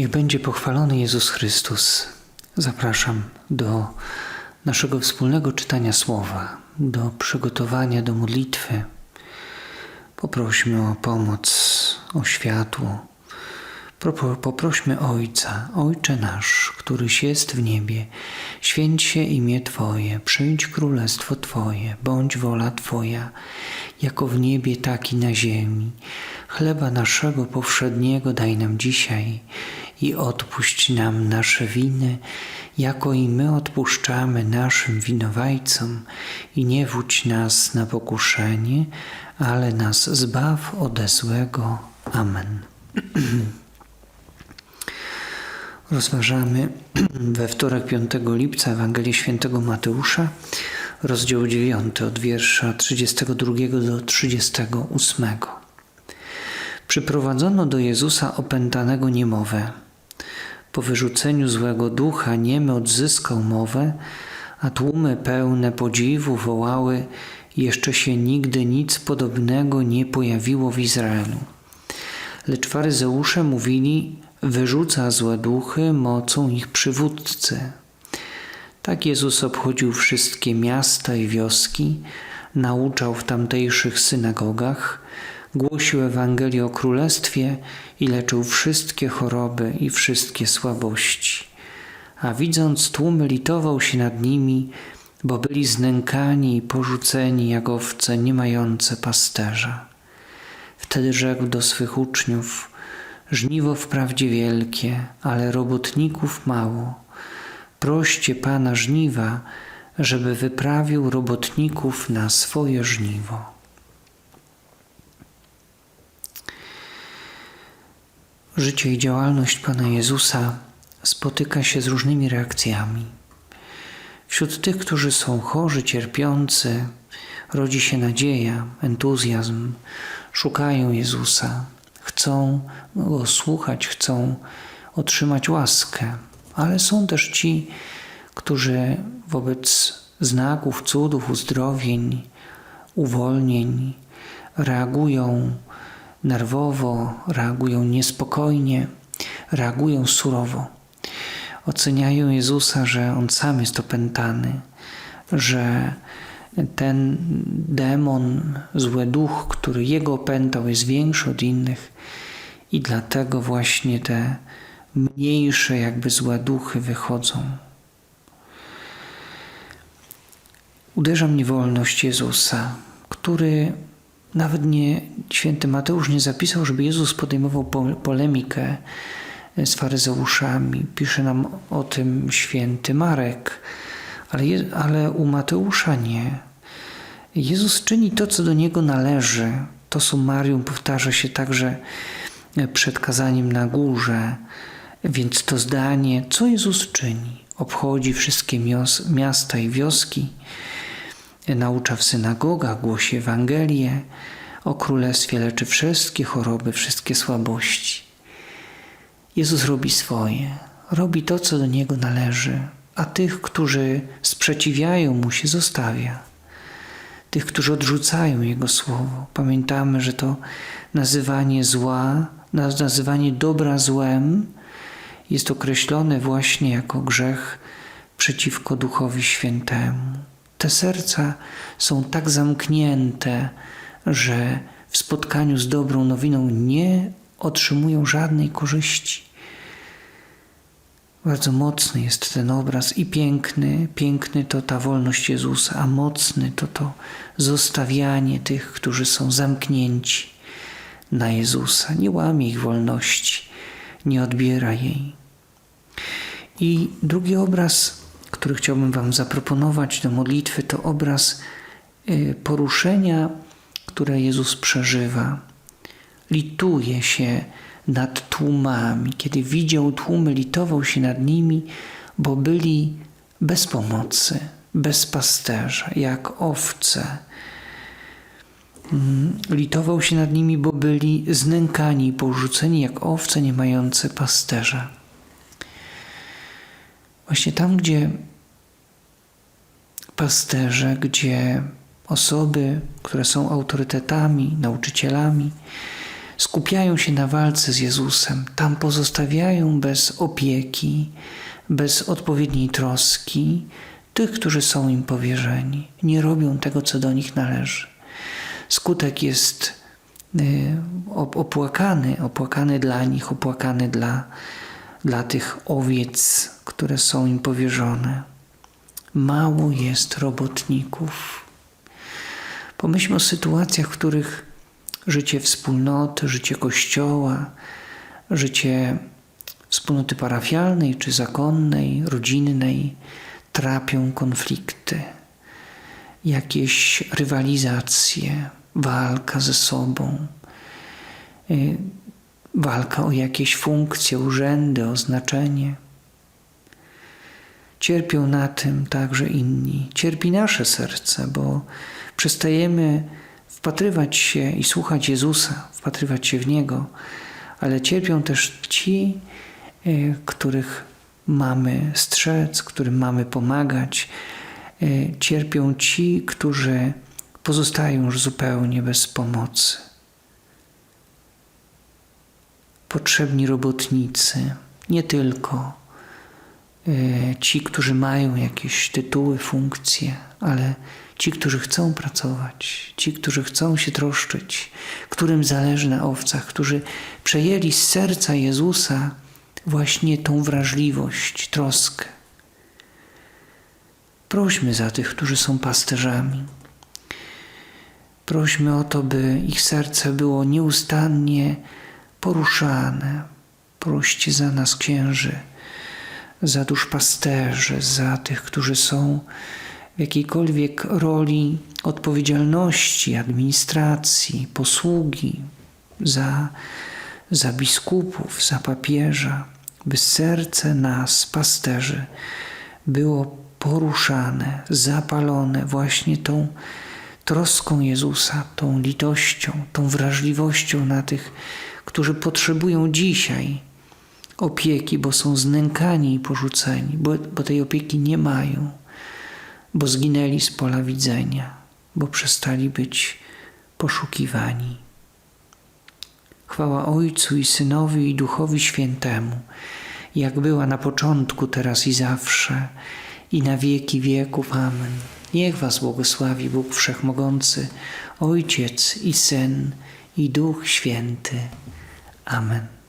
Niech będzie pochwalony Jezus Chrystus. Zapraszam do naszego wspólnego czytania słowa, do przygotowania do modlitwy. Poprośmy o pomoc, o światło. Poprośmy Ojca, Ojcze nasz, któryś jest w niebie, święć się imię Twoje, przyjdź królestwo Twoje, bądź wola Twoja, jako w niebie, tak i na ziemi. Chleba naszego powszedniego daj nam dzisiaj i odpuść nam nasze winy, jako i my odpuszczamy naszym winowajcom i nie wódź nas na pokuszenie, ale nas zbaw ode złego. Amen. Rozważamy we wtorek 5 lipca Ewangelię Świętego Mateusza, rozdział 9 od wiersza 32 do 38. Przyprowadzono do Jezusa opętanego niemowę. Po wyrzuceniu złego ducha niemy odzyskał mowę, a tłumy pełne podziwu wołały: Jeszcze się nigdy nic podobnego nie pojawiło w Izraelu. Lecz faryzeusze mówili: Wyrzuca złe duchy mocą ich przywódcy. Tak Jezus obchodził wszystkie miasta i wioski, nauczał w tamtejszych synagogach, głosił Ewangelię o Królestwie i leczył wszystkie choroby i wszystkie słabości. A widząc tłumy, litował się nad nimi, bo byli znękani i porzuceni jak owce nie mające pasterza. Wtedy rzekł do swych uczniów: Żniwo wprawdzie wielkie, ale robotników mało. Proście Pana żniwa, żeby wyprawił robotników na swoje żniwo. Życie i działalność Pana Jezusa spotyka się z różnymi reakcjami. Wśród tych, którzy są chorzy, cierpiący, rodzi się nadzieja, entuzjazm, szukają Jezusa, chcą Go słuchać, chcą otrzymać łaskę, ale są też ci, którzy wobec znaków, cudów, uzdrowień, uwolnień reagują nerwowo, reagują niespokojnie, reagują surowo. Oceniają Jezusa, że On sam jest opętany, że ten demon, zły duch, który Jego opętał, jest większy od innych i dlatego właśnie te mniejsze jakby złe duchy wychodzą. Uderza mnie wolność Jezusa, który nawet nie, święty Mateusz nie zapisał, żeby Jezus podejmował polemikę z faryzeuszami. Pisze nam o tym święty Marek, ale, ale u Mateusza nie. Jezus czyni to, co do niego należy. To summarium powtarza się także przed kazaniem na górze. Więc to zdanie, co Jezus czyni? Obchodzi wszystkie miasta i wioski, naucza w synagogach, głosi Ewangelię, o królestwie leczy wszystkie choroby, wszystkie słabości. Jezus robi swoje, robi to, co do Niego należy, a tych, którzy sprzeciwiają Mu się, zostawia. Tych, którzy odrzucają Jego słowo. Pamiętamy, że to nazywanie zła, nazywanie dobra złem jest określone właśnie jako grzech przeciwko Duchowi Świętemu. Te serca są tak zamknięte, że w spotkaniu z dobrą nowiną nie otrzymują żadnej korzyści. Bardzo mocny jest ten obraz i piękny, piękny to ta wolność Jezusa, a mocny to to zostawianie tych, którzy są zamknięci na Jezusa. Nie łamie ich wolności, nie odbiera jej. I drugi obraz, który chciałbym Wam zaproponować do modlitwy, to obraz poruszenia, które Jezus przeżywa. Lituje się nad tłumami. Kiedy widział tłumy, litował się nad nimi, bo byli bez pomocy, bez pasterza, jak owce. Litował się nad nimi, bo byli znękani i porzuceni jak owce nie mające pasterza. Właśnie tam, gdzie pasterze, gdzie osoby, które są autorytetami, nauczycielami, skupiają się na walce z Jezusem, tam pozostawiają bez opieki, bez odpowiedniej troski tych, którzy są im powierzeni. Nie robią tego, co do nich należy. Skutek jest y, opłakany, opłakany dla nich, opłakany dla, dla tych owiec, które są im powierzone. Mało jest robotników. Pomyślmy o sytuacjach, w których życie wspólnoty, życie kościoła, życie wspólnoty parafialnej czy zakonnej, rodzinnej trapią konflikty, jakieś rywalizacje, walka ze sobą, y, walka o jakieś funkcje, urzędy, oznaczenie. Cierpią na tym także inni. Cierpi nasze serce, bo przestajemy wpatrywać się i słuchać Jezusa, wpatrywać się w Niego, ale cierpią też ci, y, których mamy strzec, którym mamy pomagać. Y, cierpią ci, którzy pozostają już zupełnie bez pomocy. Potrzebni robotnicy, nie tylko ci, którzy mają jakieś tytuły, funkcje, ale ci, którzy chcą pracować, ci, którzy chcą się troszczyć, którym zależy na owcach, którzy przejęli z serca Jezusa właśnie tą wrażliwość, troskę. Prośmy za tych, którzy są pasterzami. Prośmy o to, by ich serce było nieustannie poruszane. Proście za nas, księży, za duszpasterzy, za tych, którzy są w jakiejkolwiek roli odpowiedzialności, administracji, posługi, za, za biskupów, za papieża, by serce nas, pasterzy, było poruszane, zapalone właśnie tą troską Jezusa, tą litością, tą wrażliwością na tych, którzy potrzebują dzisiaj opieki, bo są znękani i porzuceni, bo, bo tej opieki nie mają, bo zginęli z pola widzenia, bo przestali być poszukiwani. Chwała Ojcu i Synowi i Duchowi Świętemu, jak była na początku, teraz i zawsze, i na wieki wieków. Amen. Niech Was błogosławi Bóg Wszechmogący, Ojciec i Syn i Duch Święty. Amen.